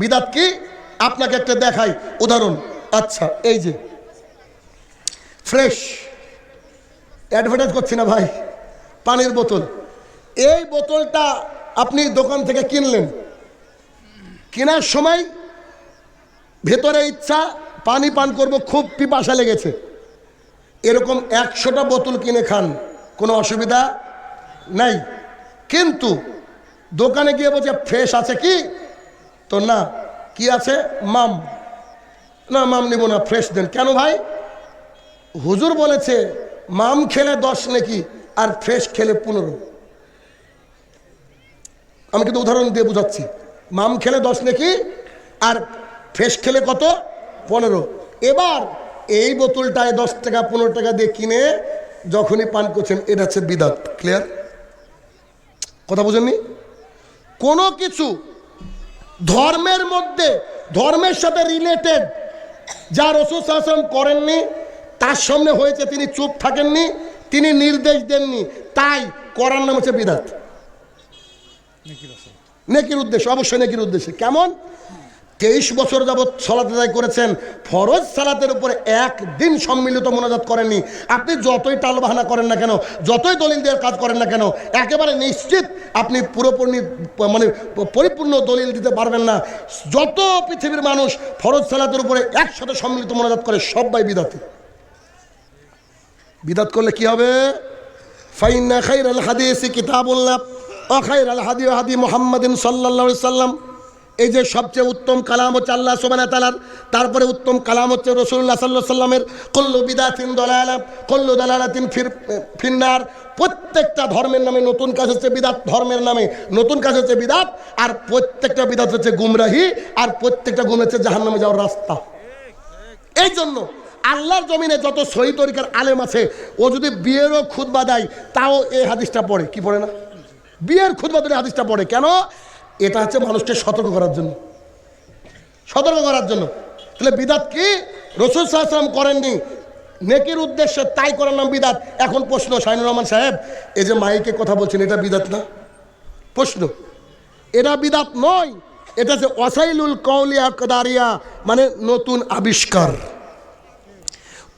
বিদাত কি? আপনাকে একটা দেখাই। উদাহরণ। আচ্ছা এই যে। ফ্রেশ। অ্যাডভার্টাইজ করছি না ভাই। পানির বোতল। এই বোতলটা আপনি দোকান থেকে কিনলেন। কেনার সময় ভেতরে ইচ্ছা, পানি পান করব, খুব পিপাসা লেগেছে। এরকম একশোটা বোতল কিনে খান। কোনো অসুবিধা নাই। কিন্তু দোকানে গিয়ে বলছে, ফ্রেশ আছে কি? তো না কি আছে? মাম। না, মাম নিব না ফ্রেশ দেন। কেন ভাই? হুজুর বলেছে, মাম খেলে দশ নাকি, আর ফ্রেশ খেলে পনেরো। আমি কিন্তু উদাহরণ দিয়ে বোঝাচ্ছি। মাম খেলে দশ নাকি, আর ফ্রেশ খেলে কত? পনেরো। এবার এই বোতলটায় দশ টাকা, পনেরো টাকা দিয়ে কিনে যখনই পান করছেন, এটা হচ্ছে বিদাত। ক্লিয়ার কথা বুঝেননি? কোনো কিছু ধর্মের মধ্যে ধর্মের সাথে রিলেটেড যা রসুল শাসন করেননি তার সামনে হয়েছে তিনি চুপ থাকেননি তিনি নির্দেশ দেননি। তাই করার নাম হচ্ছে বিদাত। নেকির উদ্দেশ্য অবশ্যই নেকির উদ্দেশ্যে। কেমন? তেইশ বছর যাবৎ সলাত আদায় করেছেন ফরজ সালাতের উপরে একদিন সম্মিলিত মোনাজাত করেননি। আপনি যতই টালবাহানা করেন না কেন যতই দলিল দেওয়ার কাজ করেন না কেন একেবারে নিশ্চিত আপনি পুরোপুরি মানে পরিপূর্ণ দলিল দিতে পারবেন না। যত পৃথিবীর মানুষ ফরজ সালাতের উপরে একসাথে সম্মিলিত মনোজাত করে সবাই বিদাতি। বিদাত করলে কি হবে? ফাইন্না খাইর আল হাদিস কিতাবুল্লাহ অখাইর আল হাদি হাদি মোহাম্মদিন সাল্লাহ সাল্লাম। এই যে সবচেয়ে উত্তম কালাম হচ্ছে আল্লাহ সোবানা তালার তারপরে উত্তম কালাম হচ্ছে রসুল্লাহ সাল্লাহ সাল্লামের কল্লু বিদাতিন দলালা, কল্লু দলালাতিন ফির, ফিন্নার। প্রত্যেকটা ধর্মের নামে নতুন কাজ হচ্ছে বিদাত, ধর্মের নামে নতুন কাজ হচ্ছে বিদাত, আর প্রত্যেকটা বিদাত হচ্ছে গুমরাহি, আর প্রত্যেকটা গুম হচ্ছে জাহান নামে যাওয়ার রাস্তা। এই জন্য আল্লাহর জমিনে যত সহি তরিকার আলেম আছে, ও যদি বিয়েরও খুদবা দেয়, তাও এই হাদিসটা পড়ে। কি পড়ে না? বিয়ের খুদবা দিলে হাদিসটা পড়ে। কেন? এটা হচ্ছে মানুষকে সতর্ক করার জন্য। সতর্ক করার জন্য। তাহলে বিদাত কি? রসুল সাহসালাম করেননি। নেকির উদ্দেশ্যে তাই করার নাম বিদাত। এখন প্রশ্ন, শাহিনুর রহমান সাহেব, এই যে মাইকে কথা বলছেন, এটা বিদাত না? প্রশ্ন, এটা বিদাত নয়। এটা যে অসাইলুল কৌলিয়া কদারিয়া মানে নতুন আবিষ্কার।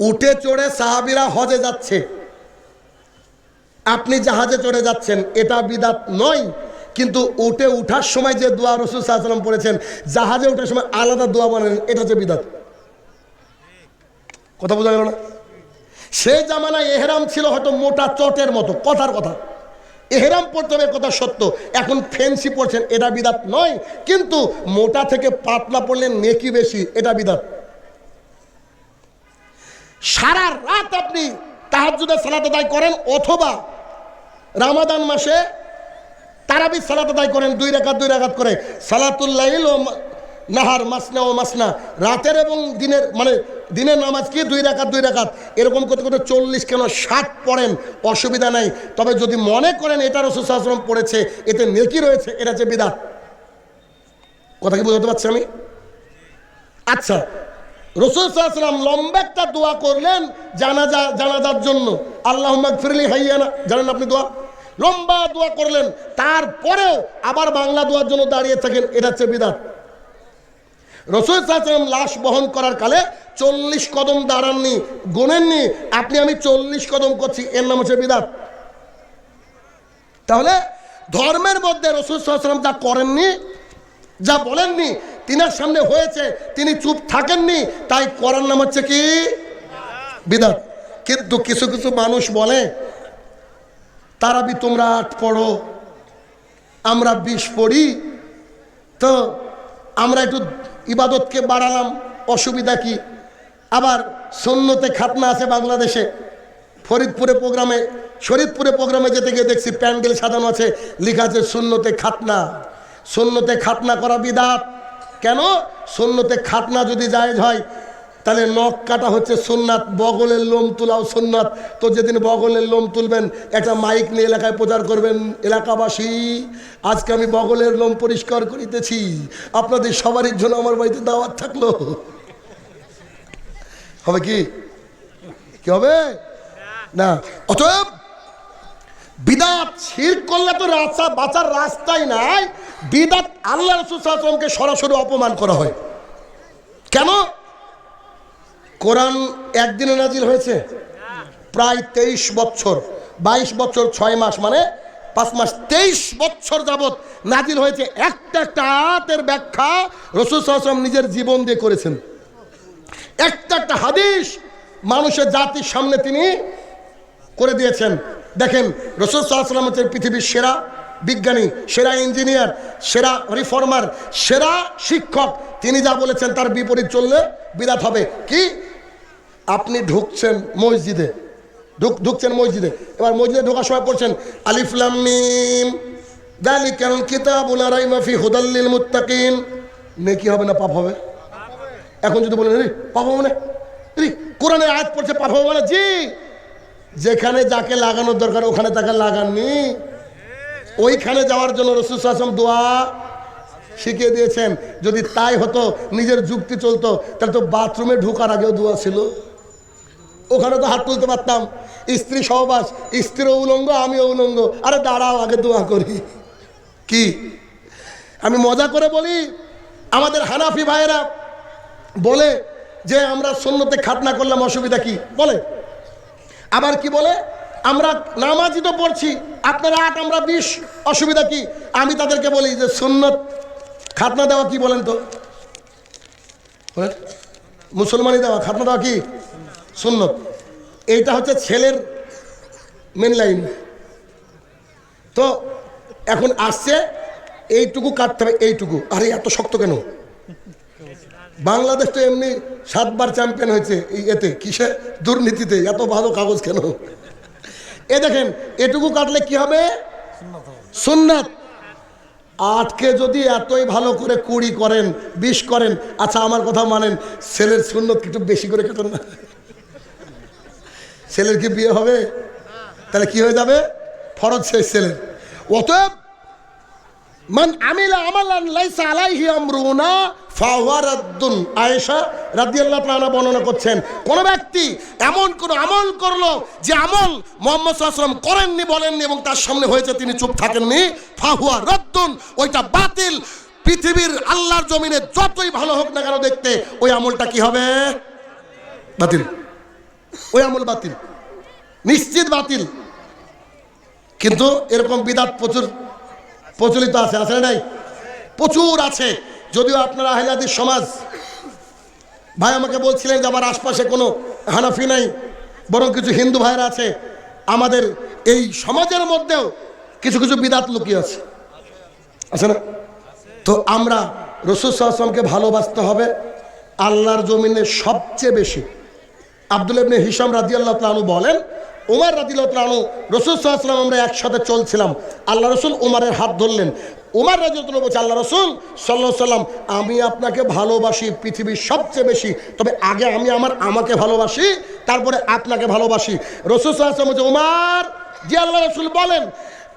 উঠে চড়ে সাহাবিরা হজে যাচ্ছে। আপনি জাহাজে চড়ে যাচ্ছেন, এটা বিদাত নয়। কিন্তু উঠে উঠার সময় যে দোয়া রসুল সাল্লাম পড়েছেন, জাহাজে ওঠার সময় আলাদা দোয়া বানালেন এটা হচ্ছে বিদাত। কথা বোঝা গেল না? সেই জামানায় এহেরাম ছিল হয়তো মোটা চটের মতো, কথার কথা। এহেরাম পড়তে হবে, কথা সত্য। এখন ফেন্সি পড়ছেন, এটা বিদাত নয়, কিন্তু মোটা থেকে পাতলা পড়লে নেকি বেশি, এটা বিদাত। সারা রাত আপনি তাহাজুদের সালাত আদায় করেন, অথবা রামাদান মাসে তারাবি সালাত আদায় করেন, দুই রেখাত দুই রেখাত করে। সালাতুল্লাইল ও নাহার মাসনা ও মাসনা। রাতের এবং দিনের মানে দিনের নামাজ কি? দুই রাকাত দুই রাকাত এরকম করতে করতে চল্লিশ কেন ষাট পড়েন, অসুবিধা নাই। তবে যদি মনে করেন এটা রসুল সাহসালাম পড়েছে, এতে নেকি রয়েছে, এটা হচ্ছে বিদাত। কথা কি বোঝাতে পারছি আমি? আচ্ছা রসুল সাল্লাম লম্বা একটা দোয়া করলেন জানাজা জানাজার জন্য। আল্লাহ ফিরলি হাইয়ানা জানেন আপনি দোয়া? লম্বা দোয়া করলেন। তারপরেও আবার বাংলা দোয়ার জন্য দাঁড়িয়ে থাকেন, এটা হচ্ছে বিদাত। রসুল সাল্লাম লাশ বহন করার কালে চল্লিশ কদম দাঁড়াননি, গোনেননি। আপনি, আমি চল্লিশ কদম করছি, এর নাম হচ্ছে বিদাত। তাহলে ধর্মের মধ্যে রসুল সাল্লাম যা করেননি, যা বলেননি, তিনার সামনে হয়েছে, তিনি চুপ থাকেননি, তাই করার নাম হচ্ছে কি? বিদাত। কিন্তু কিছু কিছু মানুষ বলে তারা বি তোমরা আট পড়ো। আমরা বিষ পড়ি। তো আমরা একটু ইবাদতকে বাড়ালাম, অসুবিধা কি? আবার সন্ন্যতে খাতনা আছে বাংলাদেশে। ফরিদপুরে প্রোগ্রামে, শরীদপুরে প্রোগ্রামে যেতে গিয়ে দেখছি প্যান্ডেল সাজানো আছে, লেখা আছে শূন্যতে খাতনা। শূন্যতে খাতনা করা বিদাত। কেন? শূন্যতে খাতনা যদি জায়েজ হয় তাহলে নখ কাটা হচ্ছে সোননাথ, বগলের লোম তোলাও সোননাথ। তো যেদিন বগলের লোম তুলবেন, একটা মাইক নিয়ে এলাকায় প্রচার করবেন, এলাকাবাসী। আজকে আমি বগলের লোম পরিষ্কার করিতেছি। আপনাদের সবারই জন্য আমার বাড়িতে দাওয়াত থাকল। হবে কি? কি হবে? না। অতএব বিদাত শির করলে তো রাস্তা বাঁচার রাস্তাই নাই। বিদাত আল্লাহ রসুলকে সরাসরি অপমান করা হয়। কেন? কোরআন একদিনে নাজিল হয়েছে? প্রায় তেইশ বছর। বাইশ বছর, ছয় মাস মানে পাঁচ মাস। তেইশ বছর যাবত নাজিল হয়েছে একটা একটা আয়াতের ব্যাখ্যা রসুল সাহসাম নিজের জীবন দিয়ে করেছেন। একটা একটা হাদিস মানুষের জাতির সামনে তিনি করে দিয়েছেন। দেখেন, রসুল সাল্লাম হচ্ছেন পৃথিবীর সেরা বিজ্ঞানী, সেরা ইঞ্জিনিয়ার, সেরা রিফর্মার, সেরা শিক্ষক। তিনি যা বলেছেন তার বিপরীত চললে বিরাট হবে। কি? আপনি ঢুকছেন মসজিদে। ঢুক ঢুকছেন মসজিদে। এবার মসজিদে ঢোকার সময় পড়ছেন আলিফলাম মিম। দালিকাল কিতাবুল রাইমা ফি হুদাল্লিল মুত্তাকিন। নেকি হবে না, পাপ হবে? এখন যদি বলেন, রে, পাপ হবে না? রে, কোরআনের আয়াত পড়ছে, পাপ হবে মানে জি। যেখানে যাকে লাগানোর দরকার, ওখানে তাকে লাগাননি। ওইখানে যাওয়ার জন্য রসুল আসলাম দোয়া শিখিয়ে দিয়েছেন। যদি তাই হতো, নিজের যুক্তি চলতো, তাহলে তো বাথরুমে ঢোকার আগেও দোয়া ছিল। ওখানে তো হাত তুলতে পারতাম। স্ত্রী সহবাস, স্ত্রীর উলঙ্গ আমি উলঙ্গ। আরে দাঁড়াও, আগে দোয়া করি। কি? আমি মজা করে বলি, আমাদের হানাফি ভাইয়েরা বলে যে আমরা শূন্যতে খাতনা করলাম অসুবিধা কি? বলে। আবার কি বলে? আমরা নামাজি তো পড়ছি, আপনারা আট, আমরা বিশ, অসুবিধা কি? আমি তাদেরকে বলি যে সুন্নত খাতনা দেওয়া কি বলেন তো? মুসলমানি দেওয়া খাতনা দেওয়া কি? সুন্নত। এইটা হচ্ছে ছেলের মেন লাইন তো এখন আসছে, এইটুকু কাটতে হবে, এইটুকু। আরে, এত শক্ত কেন? বাংলাদেশ তো এমনি সাতবার চ্যাম্পিয়ন হয়েছে এই এতে, কিসে? দুর্নীতিতে, এত ভালো কাগজ কেন? এ দেখেন, এটুকু কাটলে কি হবে? সুন্নাত। আটকে যদি এতই ভালো করে কুড়ি করেন, বিশ করেন আচ্ছা আমার কথা মানেন, ছেলের সুন্নত একটু বেশি করে কেটেন না? ছেলের কি বিয়ে হবে? তাহলে কি হয়ে যাবে? ফরজ শেষ ছেলের। অতএব, মান আমিলা আয়েশা বর্ণনা করছেন ব্যক্তি এমন আমল করল যে আমল করেননি, বলেননি এবং তার সামনে হয়েছে, তিনি চুপ থাকেননি ওইটা বাতিল। পৃথিবীর আল্লাহর জমিনে যতই ভালো হোক না কেন দেখতে, ওই আমলটা কি হবে? বাতিল। ওই আমল বাতিল, নিশ্চিত বাতিল। কিন্তু এরকম বিদাত প্রচুর, প্রচলিত আছে আছে নাই? প্রচুর আছে। যদিও আপনারা আহলাদির সমাজ, ভাই আমাকে বলছিলেন যে আমার আশপাশে কোনো হানাফি নাই, বরং কিছু হিন্দু ভাইরা আছে। আমাদের এই সমাজের মধ্যেও কিছু কিছু বিদাত লুকিয়ে আছে। আছে না? তো আমরা রসুল সাল্লামকে ভালোবাসতে হবে, আল্লাহর জমিনে সবচেয়ে বেশি। আব্দুল ইবনে হিসাম রাদিয়াল্লাহু তাআলা বলেন ওমর রাদিয়াল্লাহু তাআলা রসুল সাল্লাল্লাহু আমরা একসাথে চলছিলাম। আল্লাহ রসুল উমারের হাত ধরলেন। ওমর রাদিয়াল্লাহু বলছে, আল্লাহ রসুল সাল্লাল্লাহু সাল্লাম আমি আপনাকে ভালোবাসি পৃথিবীর সবচেয়ে বেশি। তবে আগে আমি আমার আমাকে ভালোবাসি, তারপরে আপনাকে ভালোবাসি। রসুল সাল্লাল্লাহু বলছে, উমার, জি আল্লাহ রসুল বলেন,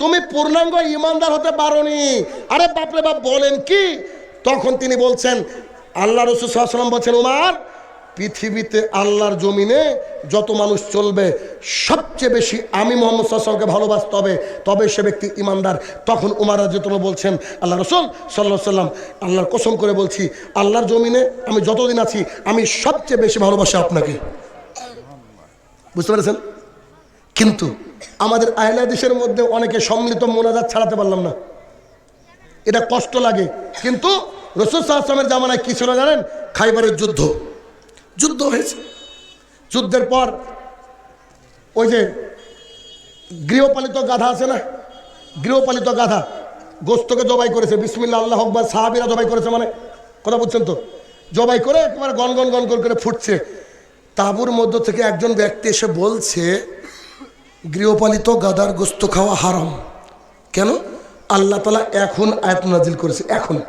তুমি পূর্ণাঙ্গ ইমানদার হতে পারোনি। আরে বাপরে বাপ, বলেন কি? তখন তিনি বলছেন, আল্লাহ রসুল সাল্লাম বলছেন, উমার পৃথিবীতে আল্লাহর জমিনে যত মানুষ চলবে, সবচেয়ে বেশি আমি মোহাম্মদ সাল্লামকে ভালোবাসতে হবে, তবে সে ব্যক্তি ইমানদার। তখন উমার রাজিতম বলছেন আল্লাহ রসুল সাল্লাহ সাল্লাম আল্লাহর কসম করে বলছি, আল্লাহর জমিনে আমি যতদিন আছি, আমি সবচেয়ে বেশি ভালোবাসি আপনাকে। বুঝতে পেরেছেন? কিন্তু আমাদের আহলাদিসের মধ্যে অনেকে সম্মিলিত মোনাজাত ছাড়াতে পারলাম না। এটা কষ্ট লাগে। কিন্তু রসুল সাহসামের জামানায় কি ছিল জানেন? খাইবারের যুদ্ধ। যুদ্ধ হয়েছে। যুদ্ধের পর ওই যে গৃহপালিত গাধা আছে না? গৃহপালিত গাধা গোস্তকে জবাই করেছে। বিসমিল্লা আল্লাহ হকবার সাহাবিরা জবাই করেছে মানে? কথা বুঝছেন তো? জবাই করে একেবারে গন গন গন গন করে ফুটছে। তাঁবুর মধ্য থেকে একজন ব্যক্তি এসে বলছে, গৃহপালিত গাদার গোস্ত খাওয়া হারাম। কেন? আল্লাহ তালা এখন আয়াত নাজিল করেছে, এখন।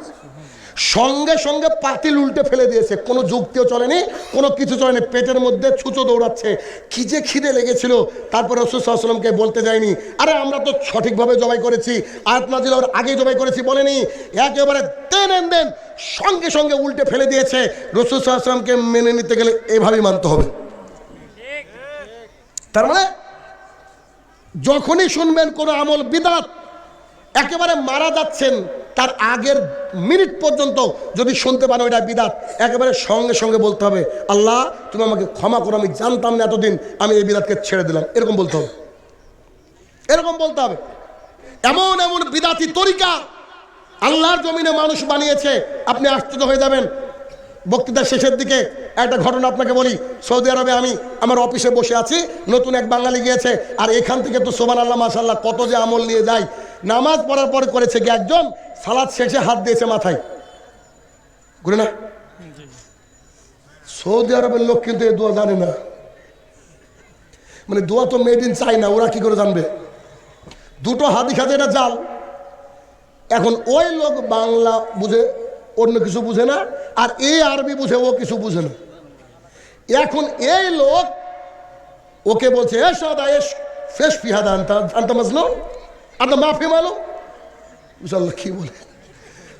সঙ্গে সঙ্গে পাতিল উল্টে ফেলে দিয়েছে। কোনো যুক্তিও চলেনি, কোনো কিছু চলেনি। পেটের মধ্যে ছুঁচো দৌড়াচ্ছে। কি যে খিদে লেগেছিল। তারপর রসুলামকে বলতে যায়নি, আরে, আমরা তো সঠিকভাবে জবাই করেছি। আয়াত নাজিল আগেই জবাই করেছি, বলেনি। একেবারে দেন দেন সঙ্গে সঙ্গে উল্টে ফেলে দিয়েছে। রসুল সাল্লামকে মেনে নিতে গেলে এভাবেই মানতে হবে। তার মানে যখনই শুনবেন কোনো আমল বিদাত, একেবারে মারা যাচ্ছেন তার আগের মিনিট পর্যন্ত যদি শুনতে পারো এটা বিদাত, একেবারে সঙ্গে সঙ্গে বলতে হবে, আল্লাহ, তুমি আমাকে ক্ষমা করো, আমি জানতাম না এতদিন আমি এই বিদাতকে ছেড়ে দিলাম। এরকম বলতে হবে। এরকম বলতে হবে। এমন এমন বিদাতি তরিকা আল্লাহর জমিনে মানুষ বানিয়েছে, আপনি আশ্চর্য হয়ে যাবেন। বক্তৃতার শেষের দিকে একটা ঘটনা আপনাকে বলি। সৌদি আরবে আমি আমার অফিসে বসে আছি, নতুন এক বাঙালি গিয়েছে, আর এখান থেকে তো সোমান আল্লাহ মাসাল্লাহ কত যে আমল নিয়ে যায়। নামাজ পড়ার পরে করেছে কি একজন? সালাদ শেষে হাত দিয়েছে মাথায়। ঘুরে না। সৌদি আরবের লোক কিন্তু এই দোয়া জানে না। মানে দোয়া তো মেড ইন চাইনা ওরা কি করে জানবে? দুটো হাতি খাতে এটা জাল। এখন ওই লোক বাংলা বুঝে, অন্য কিছু বুঝে না, আর এই আরবি বুঝে, ও কিছু বুঝে না। এখন এই লোক, ওকে বলছে, এ সাদা এস ফেস পিহাদা আনতা আনতা মাজলো আনতা মাফি মালো বুঝাল্লাহ কি বলে?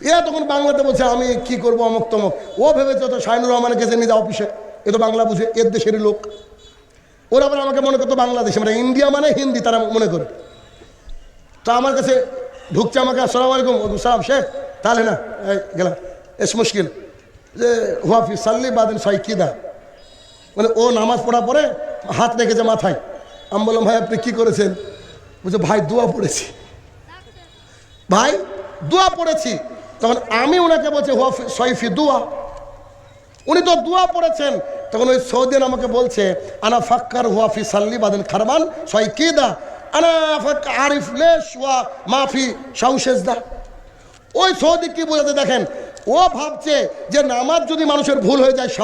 এ তখন বাংলাতে বলছে, আমি কি করব অমক তমক? ও ভেবেছে তো শাহিনুর রহমানের কাছে নিয়ে অফিসে। এ তো বাংলা বুঝে, এর দেশেরই লোক। ওরা আবার আমাকে মনে করতো বাংলাদেশ মানে ইন্ডিয়া মানে হিন্দি তারা মনে করে। তো আমার কাছে ঢুকছে আমাকে, আসসালামু আলাইকুম সালাম, শেখ, তাহলে না গেলাম। এস মুশকিল। যে হুয়াফি সাল্লি বাদিন সাই কিদা মানে ও নামাজ পড়া পরে হাত রেখেছে মাথায়। আমি বললাম, ভাই, আপনি কী করেছেন? বলছে, ভাই, দোয়া পড়েছি। ভাই, দোয়া পড়েছি। তখন আমি ওনাকে বলছি হুয়াফি সৈফি দোয়া। উনি তো দোয়া পড়েছেন। তখন ওই সৌদিন আমাকে বলছে, আনা ফাক্কার হুয়াফি সাল্লি বাদিন খারমান সই কিদা আনা ফাক আরিফ লেশ ওয়া মাফি শাউশেজদা ওই সৌদি কি বোঝাতে দেখেন? ও ভাবছে যে নামাজ যদি মানুষের ভুল হয়ে যায়